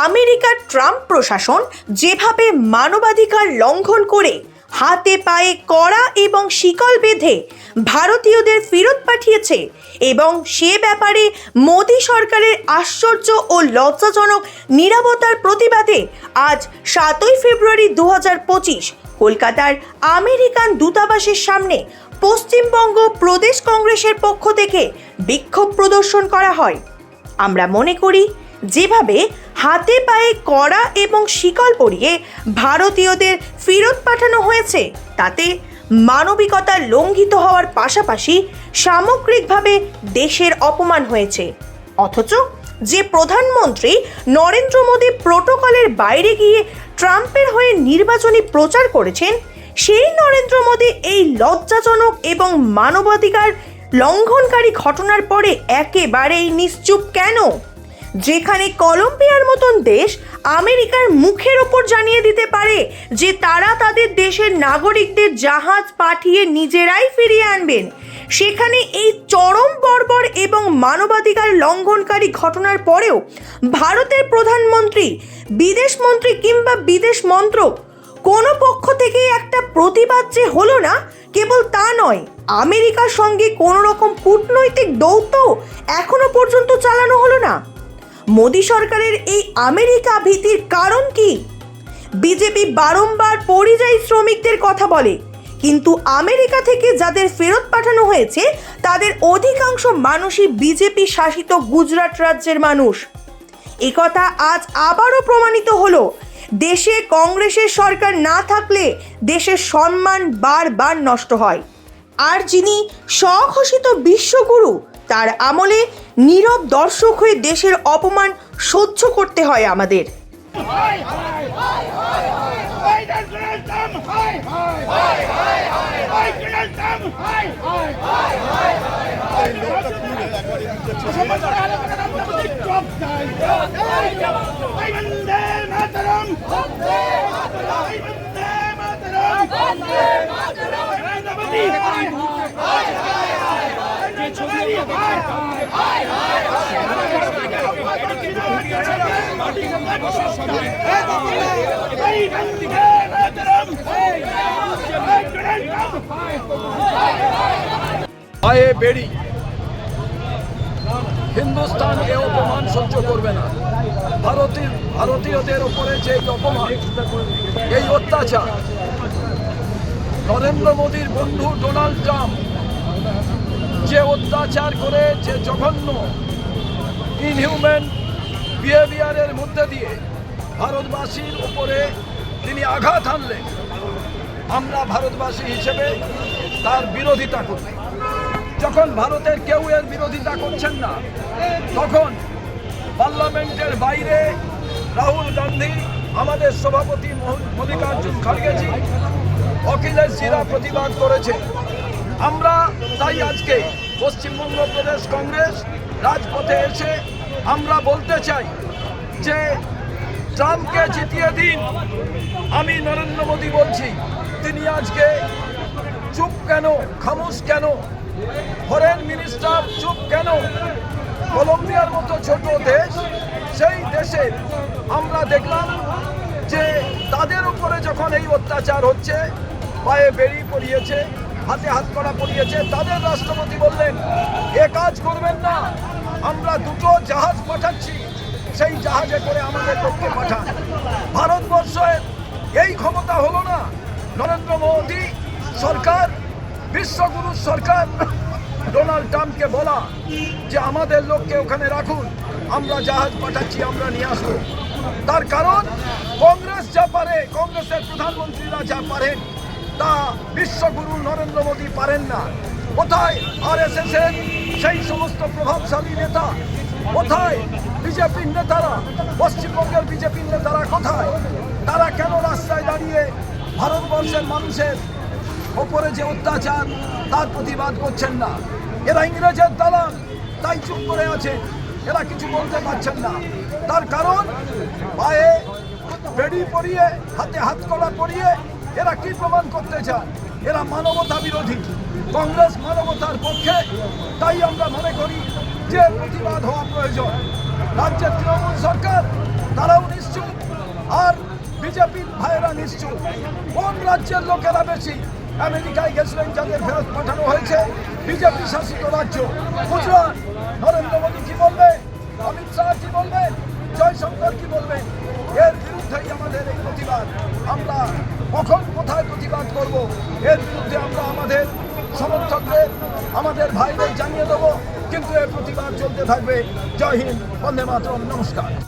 আমেরিকার ট্রাম্প প্রশাসন যেভাবে মানবাধিকার লঙ্ঘন করে হাতে পায়ে কড়া এবং শিকল বেঁধে ভারতীয়দের ফেরত পাঠিয়েছে এবং সে ব্যাপারে মোদী সরকারের আশ্চর্য ও লজ্জাজনক নিরাপত্তার প্রতিবাদে আজ সাতই ফেব্রুয়ারি দু কলকাতার আমেরিকান দূতাবাসের সামনে পশ্চিমবঙ্গ প্রদেশ কংগ্রেসের পক্ষ থেকে বিক্ষোভ প্রদর্শন করা হয়। আমরা মনে করি যেভাবে হাতে পায়ে কড়া এবং শিকল পরিয়ে ভারতীয়দের ফেরত পাঠানো হয়েছে, তাতে মানবিকতা লঙ্ঘিত হওয়ার পাশাপাশি সামগ্রিকভাবে দেশের অপমান হয়েছে। অথচ যে প্রধানমন্ত্রী নরেন্দ্র মোদী প্রোটোকলের বাইরে গিয়ে ট্রাম্পের হয়ে নির্বাচনী প্রচার করেছেন, সেই নরেন্দ্র মোদী এই লজ্জাজনক এবং মানবাধিকার লঙ্ঘনকারী ঘটনার পরে একেবারেই নিশ্চুপ কেন? যেখানে কলম্বিয়ার মতন দেশ আমেরিকার মুখের ওপর জানিয়ে দিতে পারে যে তারা তাদের দেশের নাগরিকদের জাহাজ পাঠিয়ে নিজেরাই ফিরিয়ে আনবেন। সেখানে এই চরম বর্বর এবং মানবাধিকার লঙ্ঘনকারী ঘটনার পরেও ভারতের প্রধানমন্ত্রী, বিদেশ মন্ত্রী কিংবা বিদেশ মন্ত্রক কোনো পক্ষ থেকে একটা প্রতিবাদ যে হলো না কেবল তা নয়। আমেরিকার সঙ্গে কোনো রকম কূটনৈতিক দৌত্য এখনও পর্যন্ত চালানো হলো না। মোদী সরকারের এই আমেরিকা ভীতির কারণ কি? বিজেপি বারংবার পরিযায়ী শ্রমিকদের কথা বলে, কিন্তু আমেরিকা থেকে যাদের ফেরত পাঠানো হয়েছে, তাদের অধিকাংশ মানুষই বিজেপি শাসিত গুজরাট রাজ্যের মানুষ। একথা আজ আবারও প্রমাণিত হলো। দেশে কংগ্রেসের সরকার না থাকলে দেশের সম্মান বারবার নষ্ট হয়। আর যিনি স্বঘোষিত বিশ্বগুরু তার আমলে নীরব দর্শক হয়ে দেশের অপমান সহ্য করতে হয় আমাদের পায়ে বেড়ি। হিন্দুস্তান এ অপমান সহ্য করবে না। ভারতীয় ভারতীয়দের উপরে যে অপমান, এই অত্যাচার। নরেন্দ্র মোদীর বন্ধু ডোনাল্ড ট্রাম্প যে অত্যাচার করে, যে জঘন্য ইনহিউম্যান বিহেভিয়ারের মধ্যে দিয়ে ভারতবাসীর উপরে তিনি আঘাত হানলেন আমরা ভারতবাসী হিসেবে তার বিরোধিতা করি। যখন ভারতের কেউ এর বিরোধিতা করছেন না, তখন পার্লামেন্টের বাইরে রাহুল গান্ধী, আমাদের সভাপতি মল্লিকার্জুন খড়গেজি অখিলেশজিরা প্রতিবাদ করেছে। আমরা তাই আজকে পশ্চিমবঙ্গ প্রদেশ কংগ্রেস রাজপথে এসে আমরা বলতে চাই যে ট্রাম্পকে জিতিয়ে দিন, আমি নরেন্দ্র মোদী বলছি, তিনি আজকে চুপ কেন, খামোশ কেন? ফরেন মিনিস্টার চুপ কেন? কলম্বিয়ার মতো ছোট দেশ, সেই দেশে আমরা দেখলাম যে তাদের উপরে যখন এই অত্যাচার হচ্ছে, পায়ে বেড়ি পড়িয়েছে হাতে হাত করা পড়িয়েছে তাদের রাষ্ট্রপতি বললেন, এ কাজ করবেন না আমরা দুটো জাহাজ পাঠাচ্ছি। সেই জাহাজে করে আমাদের লোককে পাঠান। ভারতবর্ষের এই ক্ষমতা হলো না। নরেন্দ্র মোদী সরকার, বিশ্বগুরু সরকার, ডোনাল্ড ট্রাম্পকে বলা যে আমাদের লোককে ওখানে রাখুন। আমরা জাহাজ পাঠাচ্ছি, আমরা নিয়ে আসব। তার কারণ, কংগ্রেস যা পারে, কংগ্রেসের প্রধানমন্ত্রীরা যা পারেন, তা বিশ্বগুরু নরেন্দ্র মোদী পারেন না। কোথায় আর এস এস এর সেই সমস্ত প্রভাবশালী নেতা? কোথায় বিজেপির নেতারা? পশ্চিমবঙ্গের বিজেপির নেতারা কোথায়? তারা কেন রাস্তায় দাঁড়িয়ে ভারতবর্ষের মানুষের ওপরে যে অত্যাচার, তার প্রতিবাদ করছেন না? এরা ইংরেজের দালাল, তাই চুপ করে আছে এরা কিছু বলতে পারছেন না। তার কারণ, পায়ে বেড়ি পরিয়ে, হাতে হাত কলা পরিয়ে, এরা কি প্রমাণ করতে চায় এরা মানবতা বিরোধী। কংগ্রেস মানবতার পক্ষে, তাই আমরা মনে করি যে প্রতিবাদ হওয়া প্রয়োজন। রাজ্যের তৃণমূল সরকার, তারাও নিশ্চুপ, আর বিজেপির ভাইয়েরা নিশ্চুপ। কোন রাজ্যের লোকেরা বেশি? আমেরিকায় গেছিলেন যাদের ফেরত পাঠানো হয়েছে বিজেপি শাসিত রাজ্য। গুজরাট, নরেন্দ্র মোদী কি বলবে? অমিত শাহ কি বলবে? জয়শঙ্কর কি বলবে? এর বিরুদ্ধেই আমাদের এই প্রতিবাদ। আমরা কখন কোথায় প্রতিবাদ করব। এর বিরুদ্ধে আমরা আমাদের সমর্থকদের আমাদের ভাইদের জানিয়ে দেবো। কিন্তু এর প্রতিবাদ চলতে থাকবে। জয় হিন্দ, বন্দে মাতরম, নমস্কার।